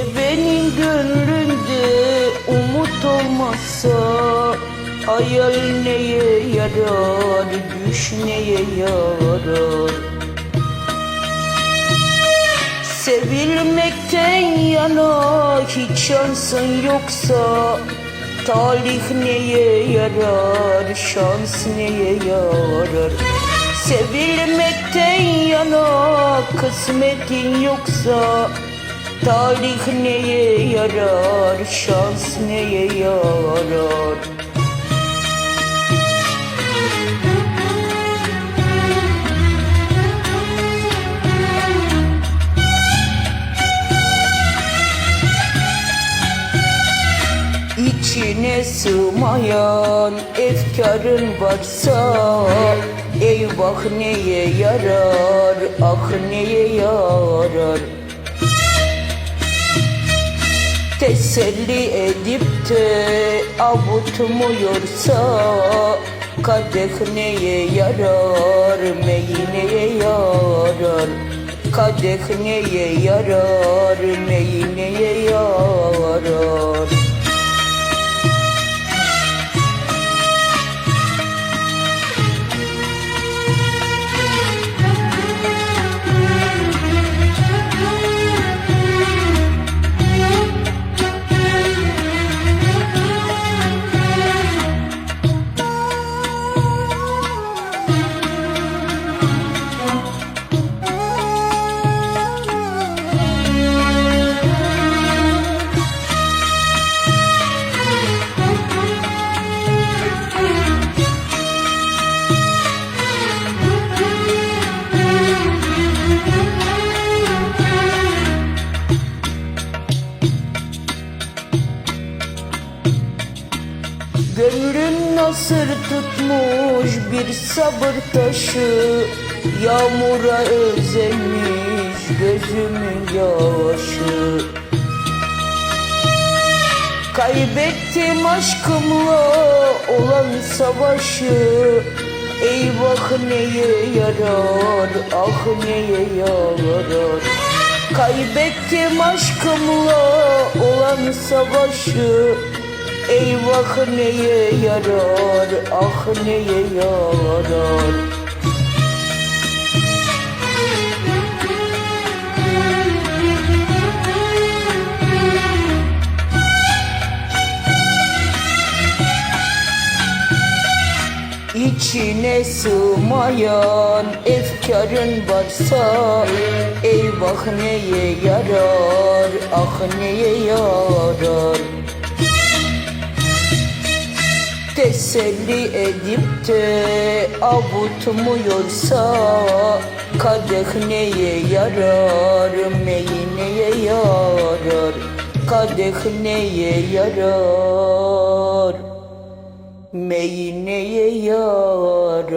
Sevenin gönlünde umut olmazsa Hayal neye yarar, düş neye yarar? Sevilmekten yana hiç şansın yoksa Talih neye yarar, şans neye yarar? Sevilmekten yana kısmetin yoksa Talih neye yarar, şans neye yarar? İçine sığmayan efkarın varsa Eyvah neye yarar, ah neye yarar Teselli edip de avutmuyorsa Kadeh neye yarar, mey neye yarar? Kadeh neye yarar, mey neye Gönlüm nasır tutmuş bir sabır taşı Yağmura özenmiş gözümün yaşı Kaybettim aşkımla olan savaşı Eyvah neye yarar, ah neye yarar Kaybettim aşkımla olan savaşı Eyvah neye yarar, ah neye yarar? İçine sığmayan efkarın varsa Eyvah neye yarar, ah neye yarar Teselli edip de avutmuyorsa Kadeh neye yarar, mey neye yarar? Kadeh neye yarar? Mey neye yarar